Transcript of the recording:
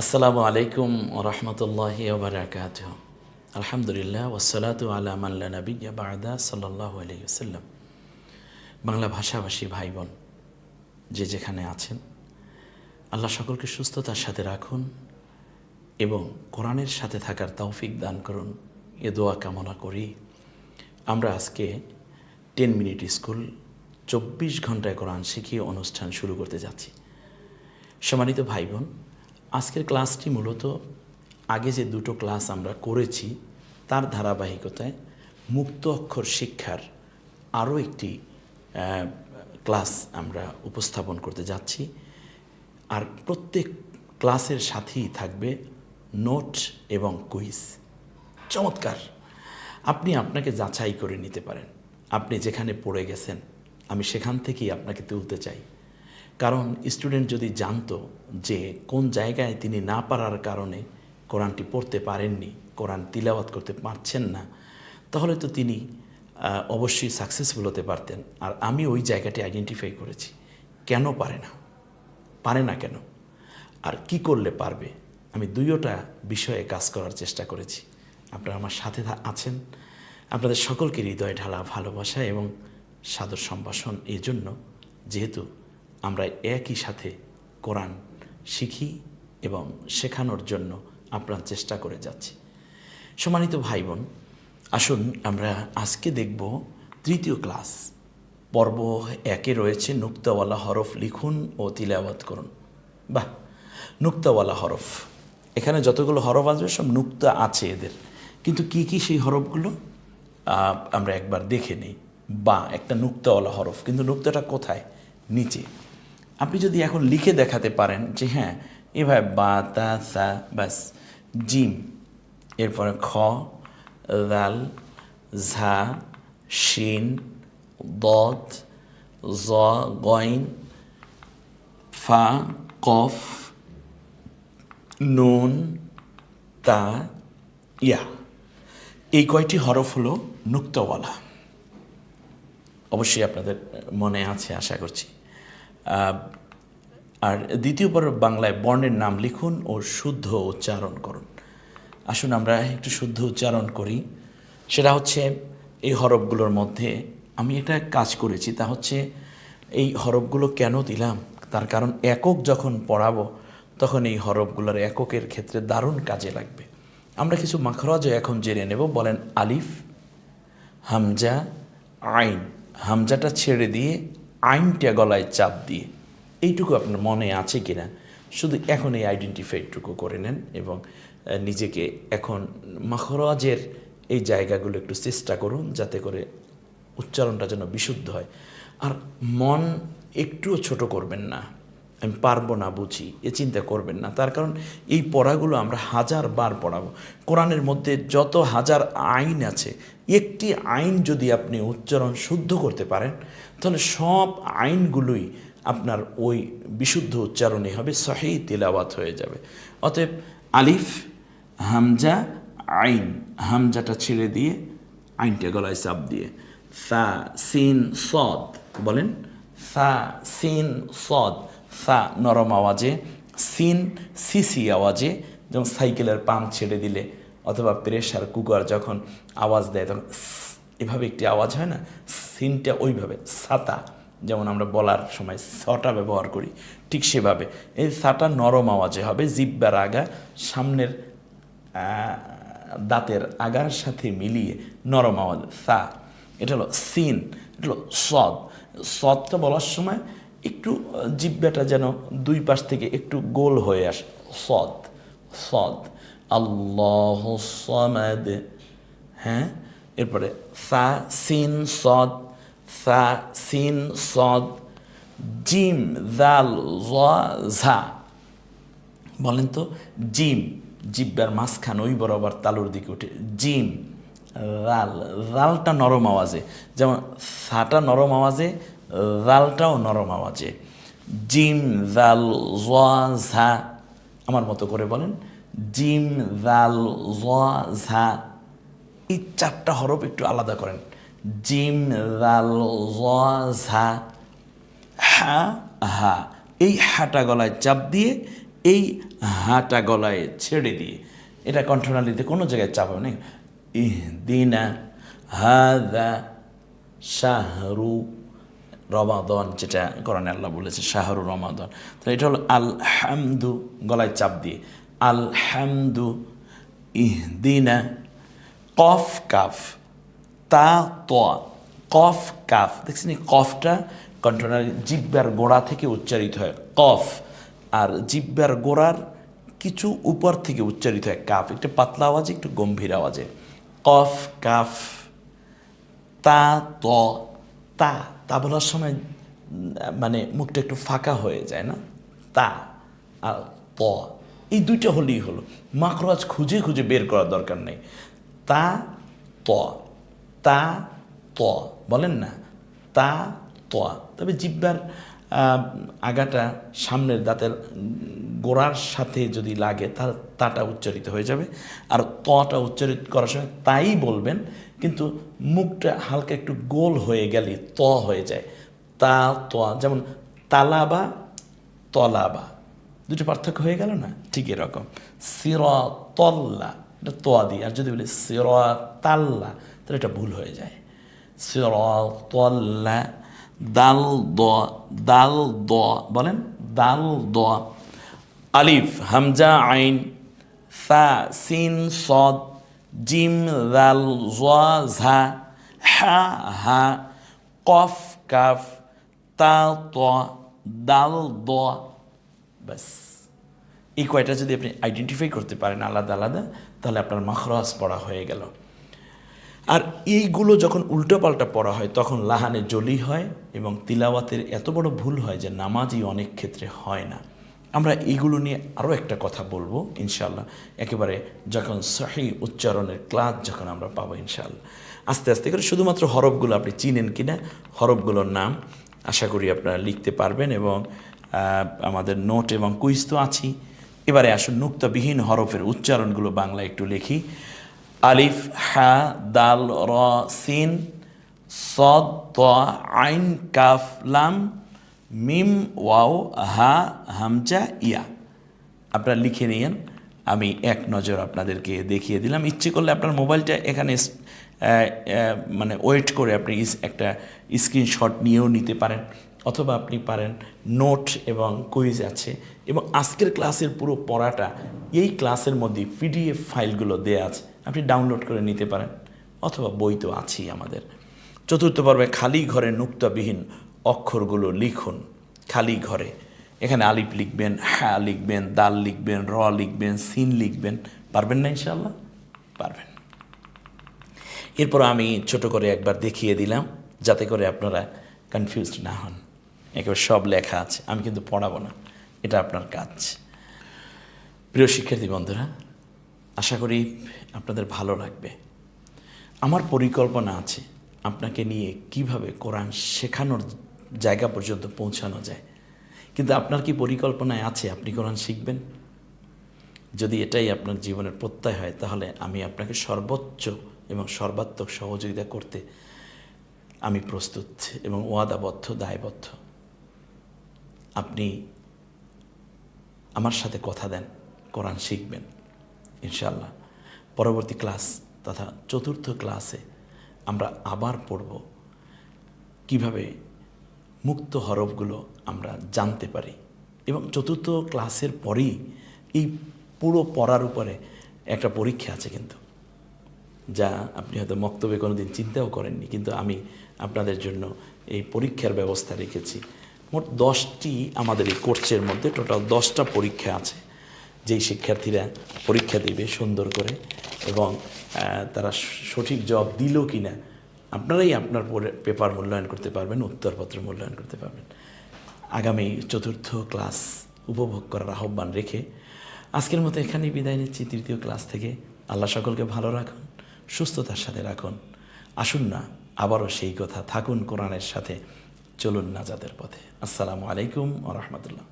আসসালামু আলাইকুম রহমতুল্লাহ ওবরাকাত আলহামদুলিল্লাহ ওসলাতু আলা মাল্লা নবী বাদা সাল্লাহ আলহিউসাল্লাম বাংলা ভাষাভাষী ভাই বোন যে যেখানে আছেন, আল্লাহ সকলকে সুস্থতার সাথে রাখুন এবং কোরআনের সাথে থাকার তৌফিক দান করুন। এ দোয়া কামনা করি। আমরা আজকে টেন মিনিট স্কুল, চব্বিশ ঘন্টায় কোরআন শিখিয়ে অনুষ্ঠান শুরু করতে যাচ্ছি। সম্মানিত ভাই বোন আজকের ক্লাসটি মূলত আগে যে দুটো ক্লাস আমরা করেছি, তার ধারাবাহিকতায় মুক্ত অক্ষর শিক্ষার আরও একটি ক্লাস আমরা উপস্থাপন করতে যাচ্ছি। আর প্রত্যেক ক্লাসের সাথেই থাকবে নোট এবং কুইজ। চমৎকার! আপনি আপনাকে যাচাই করে নিতে পারেন। আপনি যেখানে পড়ে গেছেন, আমি সেখান থেকেই আপনাকে তুলতে চাই। কারণ স্টুডেন্ট যদি জানতো যে কোন জায়গায় তিনি না পারার কারণে কোরআনটি পড়তে পারেননি, কোরআন তিলাওয়াত করতে পারছেন না, তাহলে তো তিনি অবশ্যই সাকসেসফুল হতে পারতেন। আর আমি ওই জায়গাটি আইডেন্টিফাই করেছি। কেন পারে না? পারে না কেন? আর কি করলে পারবে? আমি দুইওটা বিষয়ে কাজ করার চেষ্টা করেছি। আপনারা আমার সাথে আছেন। আপনাদের সকলকে হৃদয় ঢালা ভালোবাসা এবং সাদর সম্ভাষণ। এজন্য যেহেতু আমরা একই সাথে কোরআন শিখি এবং শেখানোর জন্য আপনার চেষ্টা করে যাচ্ছি। সম্মানিত ভাই বোন আসুন আমরা আজকে দেখব তৃতীয় ক্লাস। পর্ব একে রয়েছে, নুক্তাওয়ালা হরফ লিখুন ও তিলাওয়াত করুন। বাহ, নুক্তাওয়ালা হরফ। এখানে যতগুলো হরফ আসবে সব নুক্তা আছে এদের। কিন্তু কি কি সেই হরফগুলো? আমরা একবার দেখে নিই। বা, একটা নুক্তাওয়ালা হরফ। কিন্তু নুক্তাটা কোথায়? নিচে। আপনি যদি এখন লিখে দেখাতে পারেন যে হ্যাঁ এভাবে বা, তা, সা বাস জিম, এরপরে খ, দাল, ঝা, শিন, দত, জ, গইন, ফা, কফ, নুন, তা, ইয়া। এই কয়টি হরফ হলো নুক্তওয়ালা। অবশ্যই আপনাদের মনে আছে, আশা করছি। আর দ্বিতীয় পর বাংলায় বর্ণের নাম লিখুন ও শুদ্ধ উচ্চারণ করুন। আসুন আমরা একটু শুদ্ধ উচ্চারণ করি। সেটা হচ্ছে, এই হরফগুলোর মধ্যে আমি এটা কাজ করেছি, তা হচ্ছে এই হরফগুলো কেন দিলাম? তার কারণ একক যখন পড়াবো, তখন এই হরফগুলোর এককের ক্ষেত্রে দারুণ কাজে লাগবে। আমরা কিছু মাখরাজও এখন জেনে নেব, বলেন আলিফ, হামজা, আইন। হামজাটা ছেড়ে দিয়ে আইনটা গলায় চাপ দিয়ে। এইটুকু আপনার মনে আছে কিনা? শুধু এখন এই আইডেন্টিফাইটুকু করে নেন এবং নিজেকে এখন মাখরাজের এই জায়গাগুলো একটু চেষ্টা করুন যাতে করে উচ্চারণটা যেন বিশুদ্ধ হয়। আর মন একটুও ছোট করবেন না। আমি পারব না বুঝি, এ চিন্তা করবেন না। তার কারণ এই পড়াগুলো আমরা হাজার বার পড়াবো। কোরআনের মধ্যে যত হাজার আইন আছে, একটি আইন যদি আপনি উচ্চারণ শুদ্ধ করতে পারেন, তাহলে সব আইনগুলোই আপনার ওই বিশুদ্ধ উচ্চারণে হবে, সহি তিলাওয়াত হয়ে যাবে। অতএব আলিফ, হামজা, আইন, হামজাটা ছেড়ে দিয়ে আইনটা গলায় চাপ দিয়ে। সা সিন, সদ, বলেন। সা সিন, সদ সা নরম আওয়াজে। সিন, সিসি আওয়াজে। যেমন সাইকেলের পাম্প ছেড়ে দিলে অথবা প্রেশার কুকার যখন আওয়াজ দেয়, তখন এভাবে একটি আওয়াজ হয় না? সিনটা ওইভাবে, সাতা। যেমন আমরা বলার সময় সটা ব্যবহার করি, ঠিক সেভাবে। এই সাটা নরম আওয়াজে হবে, জিব্বার আগা, সামনের দাঁতের আগার সাথে মিলিয়ে নরম আওয়াজ, সা। এটা হলো সিন, এটা হলো সদ। সদটা বলার সময় একটু, জিব্বাটা যেন দুই পাশ থেকে একটু গোল হয়ে আসে। সদ সদ। আল্লাহ সমাদ। হ্যাঁ? এরপরে সা, সিন, সদ। সা সিন সদ জিম জ ঝা বলেন তো জিম জিব্বার মাঝখান ওই বরাবর তালুর দিকে উঠে জিম রাল রালটা নরম আওয়াজে। যেমন সাটা নরম আওয়াজে রালটাও নরম আওয়াজে। জিম জাল ঝা আমার মতো করে বলেন জিম জাল ঝা এই চারটা হরফ একটু আলাদা করেন। জিম ঝা হা? হা। এই হাটা গলায় চাপ দিয়ে এই হাটা গলায় ছেড়ে দিয়ে। এটা কণ্ঠনালীতে কোনো জায়গায় চাপাবে না। ইহ দিনা হাদা শাহরু রমাদন যেটা কোরআনে আল্লাহ বলেছে শাহরু রমাদন। তো এটা হলো আলহামদু গলায় চাপ দিয়ে। আলহামদু ইহদিনা কফ কাফ। তা ত, কফ, কাফ। দেখছেন এই কফটা কণ্ঠনালী জিব্বার গোড়া থেকে উচ্চারিত হয় কফ। আর জিব্বার গোড়ার কিছু উপর থেকে উচ্চারিত হয় কাফ। একটু পাতলা আওয়াজে, একটু গম্ভীর আওয়াজে। কফ, কাফ, তা, ত, তা। তা বলার সময় মানে মুখটা একটু ফাঁকা হয়ে যায় না? তা আর ত। এই দুইটা হলেই হলো। মাকরাজ খুঁজে খুঁজে বের করার দরকার নেই। তা, ত। তা, ত, বলেন না, তা, ত। তবে জিব্বার আগাটা সামনের দাঁতের গোড়ার সাথে যদি লাগে তাহলে তাটা উচ্চারিত হয়ে যাবে। আর তটা উচ্চারিত করার সময় তাই বলবেন, কিন্তু মুখটা হালকা একটু গোল হয়ে গেলে ত হয়ে যায়। তা, ত, যেমন তালাবা, তলাবা। দুটো পার্থক্য হয়ে গেল না? ঠিক এরকম। সির তল্লা এটা তোয়া দিই আর যদি বলি সির তাল্লা তাহলে এটা ভুল হয়ে যায়। সির তল্লা, দাল, দ দাল, দ, বলেন, দাল, দ, আলিফ, হামজা, আইন সা সিন, সদ, জিম দাল ঝা, হা হা, কফ, কাফ, তা, ত, দাল, দ, ব্যাস। এই কয়টা যদি আপনি আইডেন্টিফাই করতে পারেন আলাদা আলাদা, তাহলে আপনার মাখরাজ পড়া হয়ে গেল। আর এইগুলো যখন উল্টোপাল্টা পড়া হয়, তখন লাহানে জলি হয় এবং তিলাওয়াতের এত বড় ভুল হয় যে নামাজই অনেক ক্ষেত্রে হয় না। আমরা এইগুলো নিয়ে আরও একটা কথা বলব ইনশাল্লাহ একেবারে যখন সহি উচ্চারণের ক্লাস যখন আমরা পাবো ইনশাল্লাহ আস্তে আস্তে করে শুধুমাত্র হরফগুলো আপনি চিনেন কি না, হরফগুলোর নাম আশা করি আপনারা লিখতে পারবেন এবং আমাদের নোট এবং কুইজ তো আছি এবারে আসুন, নুক্তাবিহীন হরফের উচ্চারণগুলো বাংলা একটু লিখি। আলিফ, হা, দাল, র, সিন, সদ, ত, আইন, কাফ, লাম, মিম, ওয়াও, হা, হামজা, ইয়া। আপনারা লিখে নিয়েন, আমি এক নজর আপনাদেরকে দেখিয়ে দিলাম। ইচ্ছে করলে আপনার মোবাইলটা এখানে মানে ওয়েট করে আপনি একটা স্ক্রিনশট নিয়েও নিতে পারেন। অথবা আপনি পারেন নোট এবং কুইজ আছে। এবং আজকের ক্লাসের পুরো পড়াটা এই ক্লাসের মধ্যে পিডিএফ ফাইলগুলো দেয়া আছে। আপনি ডাউনলোড করে নিতে পারেন অথবা বই তো আছেই আমাদের। চতুর্থ পর্বে খালি ঘরে নুক্তাবিহীন অক্ষরগুলো লিখুন, খালি ঘরে। এখানে আলিফ লিখবেন হ্যাঁ লিখবেন, দাল লিখবেন, র লিখবেন, সিন লিখবেন। পারবেন না ইনশাল্লাহ পারবেন। এরপর আমি ছোট করে একবার দেখিয়ে দিলাম, যাতে করে আপনারা কনফিউজড না হন। একেবারে সব লেখা আছে। আমি কিন্তু পড়াবো না। এটা আপনার কাজ। প্রিয় শিক্ষার্থী বন্ধুরা, আশা করি আপনাদের ভালো লাগবে। আমার পরিকল্পনা আছে আপনাকে নিয়ে কীভাবে কোরআন শেখানোর জায়গা পর্যন্ত পৌঁছানো যায়। কিন্তু আপনার কি পরিকল্পনায় আছে আপনি কোরআন শিখবেন? যদি এটাই আপনার জীবনের প্রত্যয় হয়, তাহলে আমি আপনাকে সর্বোচ্চ এবং সর্বাত্মক সহযোগিতা করতে আমি প্রস্তুত এবং ওয়াদাবদ্ধ, দায়বদ্ধ। আপনি আমার সাথে কথা দেন, কোরআন শিখবেন ইনশাল্লাহ পরবর্তী ক্লাস তথা চতুর্থ ক্লাসে আমরা আবার পড়ব, কীভাবে মুক্ত হরফগুলো আমরা জানতে পারি। এবং চতুর্থ ক্লাসের পরেই এই পুরো পড়ার উপরে একটা পরীক্ষা আছে কিন্তু, যা আপনি হয়তো মক্তবে কোনো দিন চিন্তাও করেননি, কিন্তু আমি আপনাদের জন্য এই পরীক্ষার ব্যবস্থা রেখেছি। মোট দশটি আমাদের এই কোর্সের মধ্যে টোটাল দশটা পরীক্ষা আছে। যেই শিক্ষার্থীরা পরীক্ষা দেবে সুন্দর করে এবং তারা সঠিক জবাব দিল কি না আপনারাই আপনার পরে- পেপার মূল্যায়ন করতে পারবেন, উত্তরপত্র মূল্যায়ন করতে পারবেন। আগামী চতুর্থ ক্লাস উপভোগ করার আহ্বান রেখে আজকের মতো এখানেই বিদায় নিচ্ছি তৃতীয় ক্লাস থেকে। আল্লাহ সকলকে ভালো রাখুন, সুস্থতার সাথে রাখুন। আসুন না, আবারও সেই কথা থাকুন কোরআনের সাথে। চলুন নাজাদের পথে। আসসালামু আলাইকুম ও রহমতুল্লাহ।